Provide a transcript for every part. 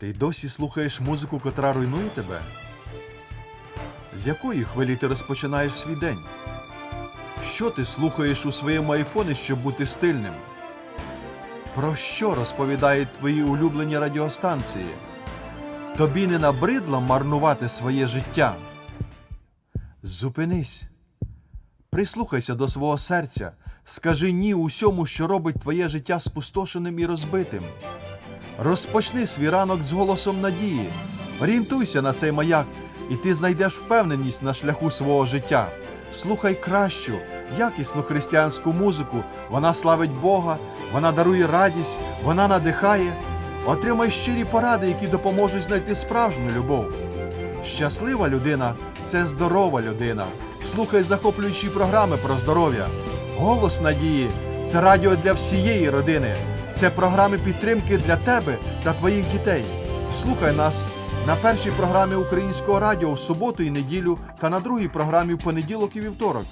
Ти досі слухаєш музику, котра руйнує тебе? З якої хвилі ти розпочинаєш свій день? Що ти слухаєш у своєму айфоні, щоб бути стильним? Про що розповідають твої улюблені радіостанції? Тобі не набридло марнувати своє життя? Зупинись. Прислухайся до свого серця, скажи ні усьому, що робить твоє життя спустошеним і розбитим. Розпочни свій ранок з голосом надії. Орієнтуйся на цей маяк, і ти знайдеш впевненість на шляху свого життя. Слухай кращу, якісну християнську музику. Вона славить Бога, вона дарує радість, вона надихає. Отримай щирі поради, які допоможуть знайти справжню любов. Щаслива людина це здорова людина. Слухай захоплюючі програми про здоров'я. Голос надії це радіо для всієї родини. Це програми підтримки для тебе та твоїх дітей. Слухай нас на першій програмі українського радіо в суботу і неділю та на другій програмі в понеділок і вівторок,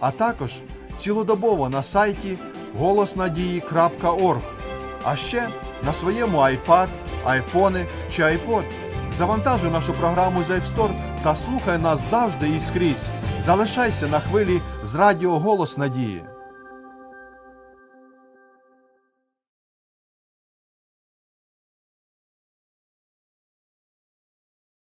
а також цілодобово на сайті голоснадії.орг. А ще на своєму iPad, iPhone чи iPod. Завантажуй нашу програму з App Store та слухай нас завжди і скрізь. Залишайся на хвилі з радіо Голос Надії.